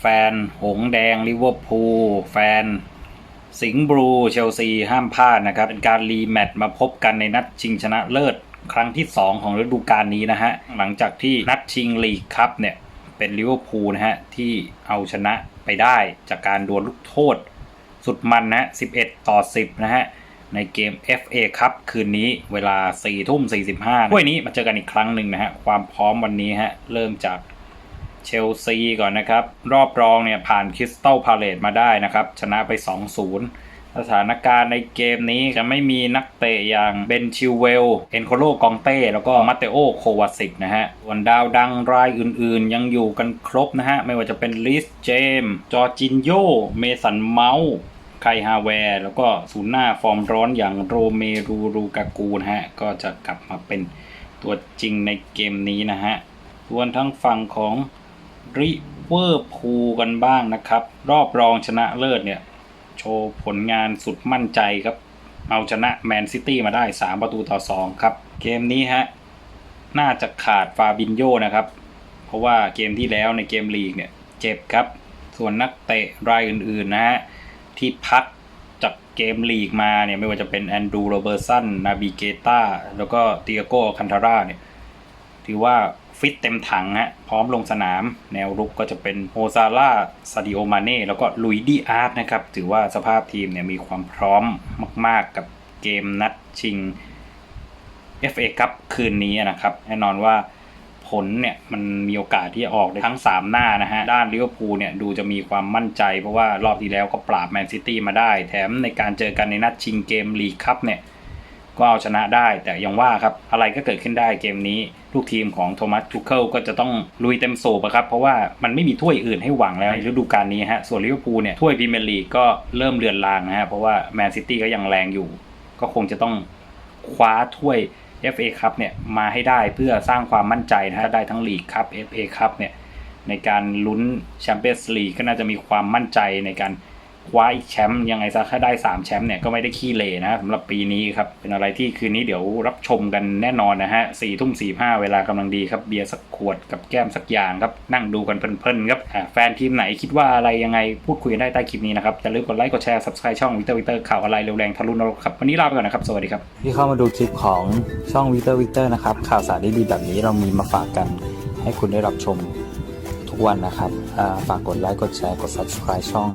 แฟน หงแดงลิเวอร์พูลแฟน สิงห์บลูเชลซีห้ามพลาดนะครับ เป็นการรีแมตช์มาพบกันในนัดชิงชนะเลิศ ครั้งที่ 2 ของฤดูกาลนี้นะฮะ หลังจากที่นัดชิงลีกคัพเนี่ย เป็นลิเวอร์พูลนะฮะ ที่เอาชนะไปได้จากการดวลลูกโทษ สุดมันนะฮะ11 ต่อ 10 นะฮะในเกม FA ครับคืนนี้เวลา4ทุ่ม45ถ้วยนี้มาเจอกันอีกครั้งหนึ่งนะฮะ ความพร้อมวันนี้ฮะ เริ่มจาก เชลซีก่อนนะครับ รอบรองเนี่ยผ่านคริสตัลพาเลตมาได้นะครับ ชนะไป 2-0 สถานการณ์ในเกมนี้จะไม่มีนักเตะอย่างเบนชิวเวล เอนโคโลกองเต้ แล้วก็มาเตโอโควาสิกนะฮะส่วนดาวดังรายอื่นๆ ยังอยู่กันครบนะฮะ ไม่ว่าจะเป็นลิสเจม จอจินโย เมสันเมาส์ไคฮาแวร์ แล้วก็ศูนย์หน้าฟอร์มร้อนอย่างโรเมรูรูกากูนะฮะ ก็จะกลับมาเป็นตัวจริงในเกมนี้นะฮะส่วนทั้งฝั่งของ ริเวอร์พูลกันบ้างนะครับ รอบรองชนะเลิศเนี่ย โชว์ผลงานสุดมั่นใจครับ เอาชนะแมนซิตี้มาได้ 3 ประตูต่อ 2 ครับ เกมนี้ฮะ น่าจะขาดฟาบินโยนะครับ เพราะว่าเกมที่แล้วในเกมลีกเนี่ย เจ็บครับ ส่วนนักเตะรายอื่นๆนะฮะ ที่พักจากเกมลีกมาเนี่ย ไม่ว่าจะเป็นแอนดรูโรเบอร์สันนาบิเกตาแล้วก็เตียโกคันทาร่าเนี่ย ถือว่าฟิตเต็มถังฮะพร้อมลงสนาม แนวรุกก็จะเป็นโฮซาร่าซาดิโอมาเน่แล้วก็ลุยดีอาร์ตนะครับ ถือว่าสภาพทีมเนี่ยมีความพร้อมมาก ๆ กับเกมนัดชิง FA ครับคืนนี้นะครับ แน่นอนว่าผลเนี่ยมันมีโอกาสที่จะออกได้ทั้ง 3 หน้านะฮะ ด้านลิเวอร์พูลเนี่ยดูจะมีความมั่นใจ เพราะว่ารอบที่แล้วก็ปราบแมนซิตี้มาได้ แถมในการเจอกันในนัดชิงเกมลีกคัพเนี่ยก็เอาชนะได้แต่ยังว่าครับ อะไรก็เกิดขึ้นได้เกมนี้ ลูกทีมของโทมัสทูเคิลก็จะต้องลุยเต็มโซบะครับ เพราะว่ามันไม่มีถ้วยอื่นให้หวังแล้วในฤดูกาลนี้ฮะส่วนลิเวอร์พูลเนี่ยถ้วยพรีเมียร์ลีกก็เริ่มเลือนลางนะฮะเพราะว่าแมนซิตี้ก็ยังแรงอยู่ ก็คงจะต้องคว้าถ้วย FA ครับเนี่ยมาให้ได้เพื่อสร้างความมั่นใจนะฮะได้ทั้งลีกครับ FA ครับเนี่ยในการลุ้นแชมเปี้ยนส์ลีกก็น่าจะมีความมั่นใจในการ คว้าอีกแชมป์ยังไงซะถ้าได้ 3 แชมป์เนี่ยก็ไม่ได้ขี้เลนะสำหรับปีนี้ครับ เป็นอะไรที่คืนนี้เดี๋ยวรับชมกันแน่นอนนะฮะสี่ทุ่มสี่ห้าเวลากำลังดีครับเบียร์สักขวดกับแก้มสักอย่างครับ นั่งดูกันเพลินๆครับแฟนทีมไหนคิดว่าอะไรยังไงพูดคุยได้ใต้คลิปนี้นะครับอย่าลืมกดไลค์กดแชร์ subscribe ช่องวิเตอร์วิเตอร์ข่าวอะไรเร็วแรงทะลุนรกครับวันนี้ลาไปก่อนนะครับสวัสดีครับที่เข้ามาดูคลิปของช่องวิเตอร์วิเตอร์นะครับข่าวสารดีๆแบบนี้เรามีมาฝากกัน ให้คุณได้รับชมทุกวันนะครับฝากกดไลค์กดแชร์กด subscribe ช่อง